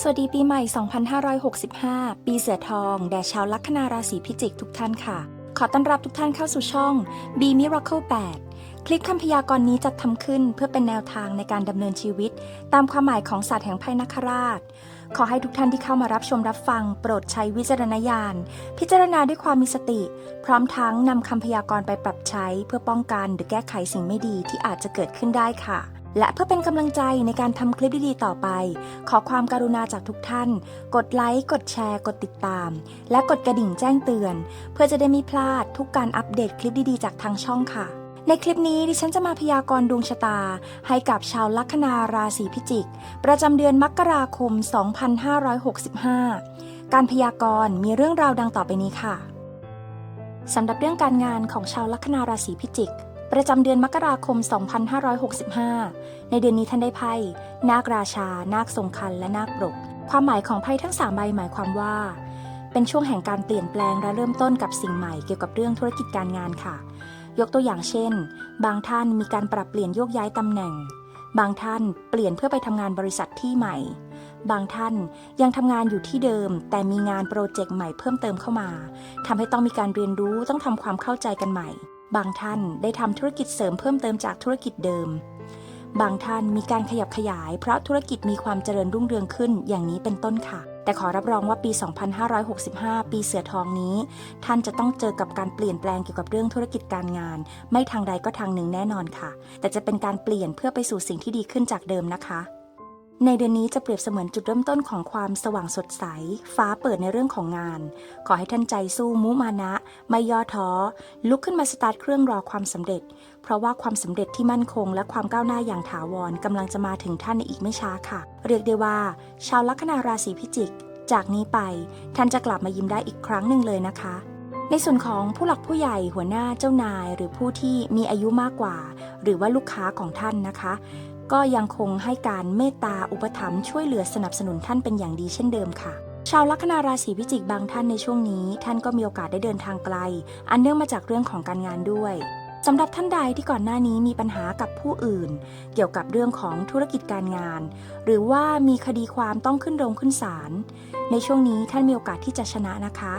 สวัสดีปีใหม่ 2565 ปีเสือทอง แด่ชาวลัคนาราศีพิจิกทุกท่านค่ะ ขอต้อนรับทุกท่านเข้าสู่ช่อง B Miracle 8 คลิปคำพยากรณ์นี้จัดทำขึ้นเพื่อเป็นแนวทางในการดำเนินชีวิต ตามความหมายของศาสตร์แห่งไพ่นักราช ขอให้ทุกท่านที่เข้ามารับชมรับฟัง โปรดใช้วิจารณญาณ พิจารณาด้วยความมีสติ พร้อมทั้งนำคำพยากรณ์ไปปรับใช้ เพื่อป้องกันหรือแก้ไขสิ่งไม่ดีที่อาจจะเกิดขึ้นได้ค่ะ และเพื่อเป็นกำลังใจในการทำคลิปดีๆต่อไป ขอความการุณาจากทุกท่าน กดไลค์ กดแชร์ กดติดตาม และกดกระดิ่งแจ้งเตือน เพื่อจะได้ไม่พลาดทุกการอัปเดตคลิปดีๆ จากทางช่องค่ะ ในคลิปนี้ดิฉันจะมาพยากรณ์ดวงชะตา ให้กับชาวลัคนาราศีพิจิก ประจำเดือนมกราคม 2565 การพยากรณ์มีเรื่องราวดังต่อไปนี้ค่ะสำหรับเรื่องการงานของชาวลัคนาราศีพิจิก ประจำเดือนมกราคม 2565 ในเดือนนี้ท่านได้ไพ่ นาคราชา นาคทรงคัน และนาคปรก ความหมายของไพ่ทั้งสามใบหมายความว่า เป็นช่วงแห่งการเปลี่ยนแปลงและเริ่มต้นกับสิ่งใหม่เกี่ยวกับเรื่องธุรกิจการงานค่ะ ยกตัวอย่างเช่น บางท่านมีการปรับเปลี่ยนโยกย้ายตำแหน่ง บางท่านเปลี่ยนเพื่อไปทำงานบริษัทที่ใหม่ บางท่านยังทำงานอยู่ที่เดิม แต่มีงานโปรเจกต์ใหม่เพิ่มเติมเข้ามาทำให้ต้องมีการเรียนรู้ต้องทำความเข้าใจกันใหม่ บางท่านได้ทำธุรกิจเสริมเพิ่มเติมจากธุรกิจเดิม บางท่านมีการขยับขยาย เพราะธุรกิจมีความเจริญรุ่งเรืองขึ้นอย่างนี้เป็นต้นค่ะ แต่ขอรับรองว่าปี 2565 ปีเสือทองนี้ ท่านจะต้องเจอกับการเปลี่ยนแปลงเกี่ยวกับเรื่องธุรกิจการงาน ไม่ทางใดก็ทางหนึ่งแน่นอนค่ะ แต่จะเป็นการเปลี่ยนเพื่อไปสู่สิ่งที่ดีขึ้นจากเดิมนะคะ ในเดือนนี้จะเปรียบเสมือนจุดเริ่มต้นของความสว่างสดใส ฟ้าเปิดในเรื่องของงาน ขอให้ท่านใจสู้มุมานะ ไม่ย่อท้อ ลุกขึ้นมาสตาร์ทเครื่องรอความสำเร็จ เพราะว่าความสำเร็จที่มั่นคง และความก้าวหน้าอย่างถาวรกำลังจะมาถึงท่านในอีกไม่ช้าค่ะ เรียกได้ว่า ชาวลัคนาราศีพิจิก จากนี้ไป ท่านจะกลับมายิ้มได้อีกครั้งหนึ่งเลยนะคะ ในส่วนของผู้หลักผู้ใหญ่หัวหน้าเจ้านาย หรือผู้ที่มีอายุมากกว่า หรือว่าลูกค้าของท่านนะคะ ก็ยังคงให้การเมตตาอุปถัมภ์ช่วยเหลือสนับสนุนท่านเป็นอย่างดีเช่นเดิมค่ะ ชาวลัคนาราศีพิจิกบางท่านในช่วงนี้ ท่านก็มีโอกาสได้เดินทางไกล อันเนื่องมาจากเรื่องของการงานด้วยสำหรับท่านใดที่ก่อนหน้านี้มีปัญหากับผู้อื่น เกี่ยวกับเรื่องของธุรกิจการงาน หรือว่ามีคดีความต้องขึ้นโรงขึ้นศาลในช่วงนี้ท่านมีโอกาสที่จะชนะนะคะ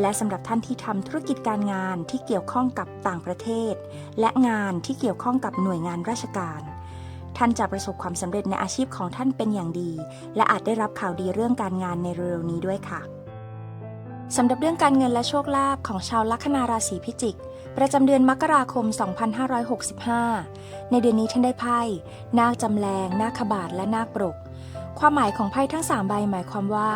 และสำหรับท่านที่ทำธุรกิจการงานที่เกี่ยวข้องกับต่างประเทศ และงานที่เกี่ยวข้องกับหน่วยงานราชการ ท่านจะประสบความสำเร็จในอาชีพของท่านเป็นอย่างดี และอาจได้รับข่าวดีเรื่องการงานในเร็วๆนี้ด้วยค่ะสำหรับเรื่องการเงินและโชคลาภของชาวลัคนาราศีพิจิก ประจำเดือนมกราคม 2565 ในเดือนนี้ท่านได้ไพ่นาคจำแรงนาคขบาทและนาคปรก ความหมายของไพ่ทั้ง 3 ใบหมายความว่า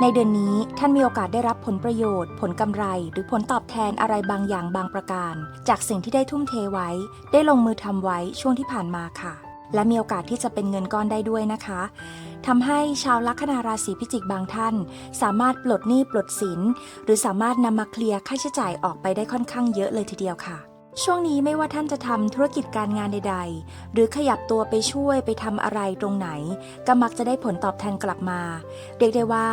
ในเดือนนี้ท่านมีโอกาสได้รับผลประโยชน์ ผลกำไร หรือผลตอบแทนอะไรบางอย่างบางประการ จากสิ่งที่ได้ทุ่มเทไว้ ได้ลงมือทำไว้ช่วงที่ผ่านมาค่ะ และมีโอกาสที่จะเป็นเงินก้อนได้ด้วยนะคะทำให้ชาวลัคนาราศีพิจิกบางท่าน สามารถปลดหนี้ปลดสิน หรือสามารถนำมาเคลียร์ค่าใช้จ่ายออกไปได้ค่อนข้างเยอะเลยทีเดียวค่ะช่วงนี้ไม่ว่าท่านจะทำธุรกิจการงานใด ๆ หรือขยับตัวไปช่วยไปทำอะไรตรงไหน ก็มักจะได้ผลตอบแทนกลับมา เรียกได้ว่า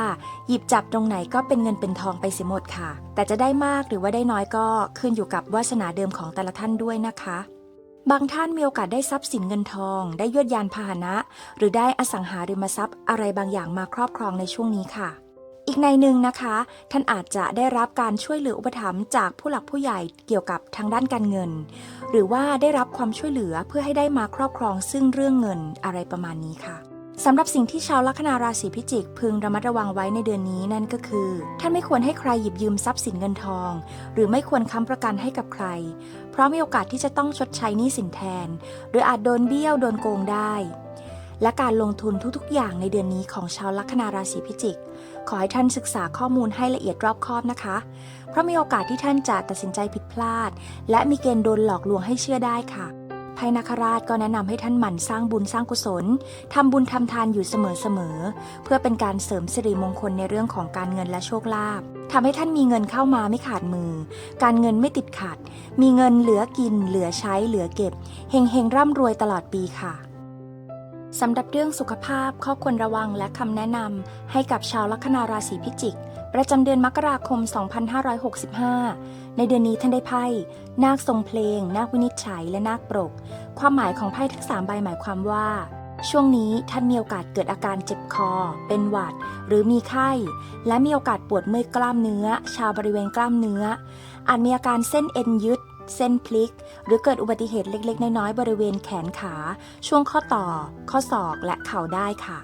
หยิบจับตรงไหนก็เป็นเงินเป็นทองไปเสียหมดค่ะ แต่จะได้มากหรือว่าได้น้อยก็ขึ้นอยู่กับวาสนาเดิมของแต่ละท่านด้วยนะคะ บางท่านมีโอกาสได้ทรัพย์สินเงินทอง ได้ยวดยานพาหนะ หรือได้อสังหาริมทรัพย์อะไรบางอย่างมาครอบครองในช่วงนี้ค่ะ อีกในหนึ่งนะคะ ท่านอาจจะได้รับการช่วยเหลืออุปถัมภ์จากผู้หลักผู้ใหญ่เกี่ยวกับทางด้านการเงิน หรือว่าได้รับความช่วยเหลือเพื่อให้ได้มาครอบครองซึ่งเรื่องเงินอะไรประมาณนี้ค่ะ สำหรับสิ่งที่ชาวลัคนาราศีพิจิก พึงระมัดระวังไว้ในเดือนนี้นั่นก็คือ ท่านไม่ควรให้ใครหยิบยืมทรัพย์สินเงินทอง หรือไม่ควรค้ำประกันให้กับใคร เพราะมีโอกาสที่จะต้องชดใช้หนี้สินแทนหรืออาจโดนเบี้ยวโดนโกงได้ และการลงทุนทุกๆ อย่างในเดือนนี้ของชาวลัคนาราศีพิจิก ขอให้ท่านศึกษาข้อมูลให้ละเอียดรอบคอบนะคะ เพราะมีโอกาสที่ท่านจะตัดสินใจผิดพลาด และมีเกณฑ์โดนหลอกลวงให้เชื่อได้ค่ะ ไพนาคราชก็แนะนำให้ท่านหมั่นสร้างบุญสร้างกุศลทำบุญทำทานอยู่เสมอๆเพื่อเป็นการเสริมสิริมงคลในเรื่องของการเงินและโชคลาภทำให้ท่านมีเงินเข้ามาไม่ขาดมือ การเงินไม่ติดขัด มีเงินเหลือกิน เหลือใช้ เหลือเก็บ เฮงเฮงร่ำรวยตลอดปีค่ะสำหรับเรื่องสุขภาพข้อควรระวังและคำแนะนำให้กับชาวลัคนาราศีพิจิก ประจำเดือนมกราคม 2565 ในเดือนนี้ท่านได้ไพ่ นาคทรงเพลง นาควินิจฉัย และนาคปรก ความหมายของไพ่ทั้งสามใบหมายความว่า ช่วงนี้ท่านมีโอกาสเกิดอาการเจ็บคอ เป็นหวัด หรือมีไข้ และมีโอกาสปวดเมื่อยกล้ามเนื้อ ชาบริเวณกล้ามเนื้อ อาจมีอาการเส้นเอ็นยึดเส้นพลิก หรือเกิดอุบัติเหตุเล็ก ๆ น้อยๆบริเวณแขนขา ช่วงข้อต่อ ข้อศอกและเข่าได้ค่ะ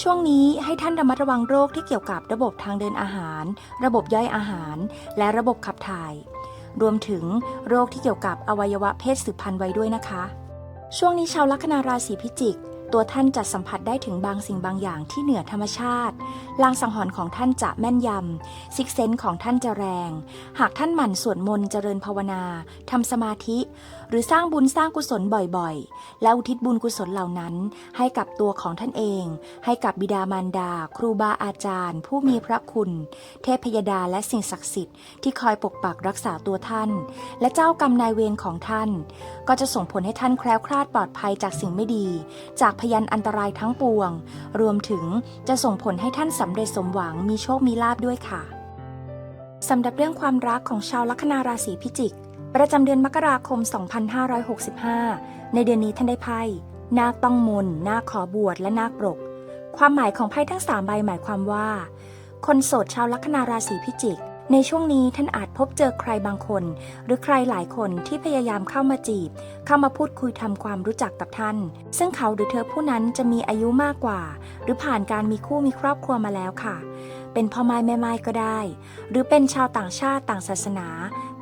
ช่วงนี้ให้ท่านระมัดระวังโรคที่เกี่ยวกับระบบทางเดินอาหาร ระบบย่อยอาหาร และระบบขับถ่าย รวมถึงโรคที่เกี่ยวกับอวัยวะเพศสืบพันธุ์ไว้ด้วยนะคะ ช่วงนี้ชาวลัคนาราศีพิจิก ตัวท่านจะสัมผัสได้ถึงบางสิ่งบางอย่างที่เหนือธรรมชาติ ลางสังหรณ์ของท่านจะแม่นยำซิกเซนของท่านจะแรง หากท่านหมั่นสวดมนต์เจริญภาวนาทำสมาธิ หรือสร้างบุญสร้างกุศลบ่อยๆ และอุทิศบุญกุศลเหล่านั้น ให้กับตัวของท่านเอง ให้กับบิดามารดา ครูบาอาจารย์ ผู้มีพระคุณ เทพยดาและสิ่งศักดิ์สิทธิ์ที่คอยปกปักรักษาตัวท่าน และเจ้ากรรมนายเวรของท่าน ก็จะส่งผลให้ท่านแคล้วคลาดปลอดภัยจากสิ่งไม่ดี จากพยันอันตรายทั้งปวง รวมถึงจะส่งผลให้ท่านสำเร็จสมหวังมีโชคมีลาบด้วยค่ะสำหรับเรื่องความรักของชาวลัคนาราศีพิจิก ประจำเดือนมกราคม 2565 ในเดือนนี้ท่านได้ไพ่นาคต้องมนนาคขอบวชและนาคปรก ความหมายของไพ่ทั้งสามใบหมายความว่า คนโสดชาวลัคนาราศีพิจิก ในช่วงนี้ท่านอาจพบเจอใครบางคน หรือใครหลายคนที่พยายามเข้ามาจีบ เข้ามาพูดคุยทำความรู้จักกับท่าน ซึ่งเขาหรือเธอผู้นั้นจะมีอายุมากกว่า หรือผ่านการมีคู่มีครอบครัวมาแล้วค่ะเป็นพ่อไม้แม่ไม้ก็ได้ หรือเป็นชาวต่างชาติต่างศาสนา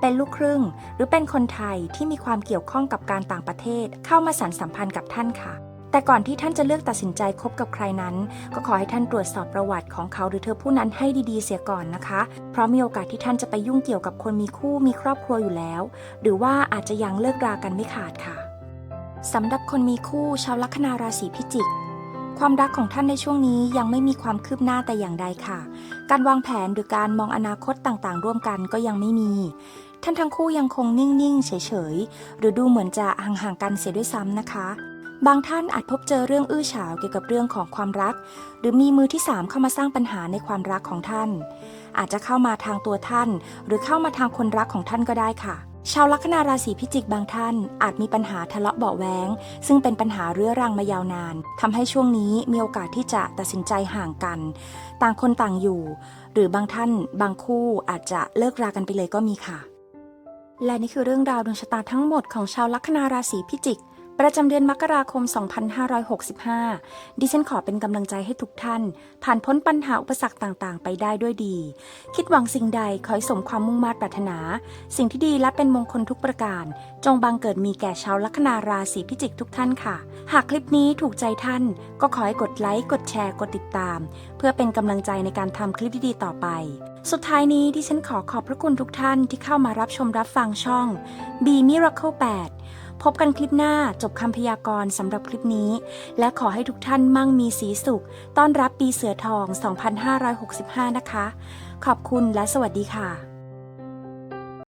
เป็นลูกครึ่ง หรือเป็นคนไทยที่มีความเกี่ยวข้องกับการต่างประเทศ เข้ามาสานสัมพันธ์กับท่านค่ะ แต่ก่อนที่ท่านจะเลือกตัดสินใจคบกับใครนั้น ก็ขอให้ท่านตรวจสอบประวัติของเขาหรือเธอผู้นั้นให้ดีๆเสียก่อนนะคะ เพราะมีโอกาสที่ท่านจะไปยุ่งเกี่ยวกับคนมีคู่มีครอบครัวอยู่แล้ว หรือว่าอาจจะยังเลิกรากันไม่ขาดค่ะสำหรับคนมีคู่ชาวลัคนาราศีพิจิกความรักของท่านในช่วงนี้ยังไม่มีความคืบหน้าแต่อย่างใดค่ะ การวางแผนหรือการมองอนาคตต่างๆ ร่วมกันก็ยังไม่มี ท่านทั้งคู่ยังคงนิ่งๆ เฉยๆ หรือดูเหมือนจะห่างๆกันเสียด้วยซ้ำนะคะ บางท่านอาจพบเจอเรื่องอื้อฉาวเกี่ยวกับเรื่องของความรัก หรือมีมือที่สามเข้ามาสร้างปัญหาในความรักของท่าน อาจจะเข้ามาทางตัวท่าน หรือเข้ามาทางคนรักของท่านก็ได้ค่ะชาวลัคนาราศีพิจิกบางท่าน อาจมีปัญหาทะเลาะเบาะแวงซึ่งเป็นปัญหาเรื้อรังมายาวนานทำให้ช่วงนี้มีโอกาสที่จะตัดสินใจห่างกัน ต่างคนต่างอยู่ หรือบางท่านบางคู่อาจจะเลิกรากันไปเลยก็มีค่ะ และนี่คือเรื่องราวดวงชะตาทั้งหมดของชาวลัคนาราศีพิจิก ประจำเดือนมกราคม 2565 ดิฉันขอเป็นกำลังใจให้ทุกท่าน ผ่านพ้นปัญหาอุปสรรคต่างๆ ไปได้ด้วยดี คิดหวังสิ่งใดขอให้สมความมุ่งมา่ปรารถนา สิ่งที่ดีและเป็นมงคลทุกประการ จงบังเกิดมีแก่ชาวลัคนาราศีพิจิกทุกท่านค่ะ หากคลิปนี้ถูกใจท่าน ก็ขอให้กดไลค์ กดแชร์ กดติดตาม เพื่อเป็นกำลังใจในการทำคลิปดีๆต่อไปสุดท้ายนี้ดิฉันขอขอบพระคุณทุกท่านที่เข้ามารับชมรับฟังช่อง B Miracle 8 พบกันคลิปหน้าจบคำพยากรณ์สำหรับคลิปนี้ และขอให้ทุกท่านมั่งมีสีสุข ต้อนรับปีเสือทอง 2565 นะคะ ขอบคุณและสวัสดีค่ะ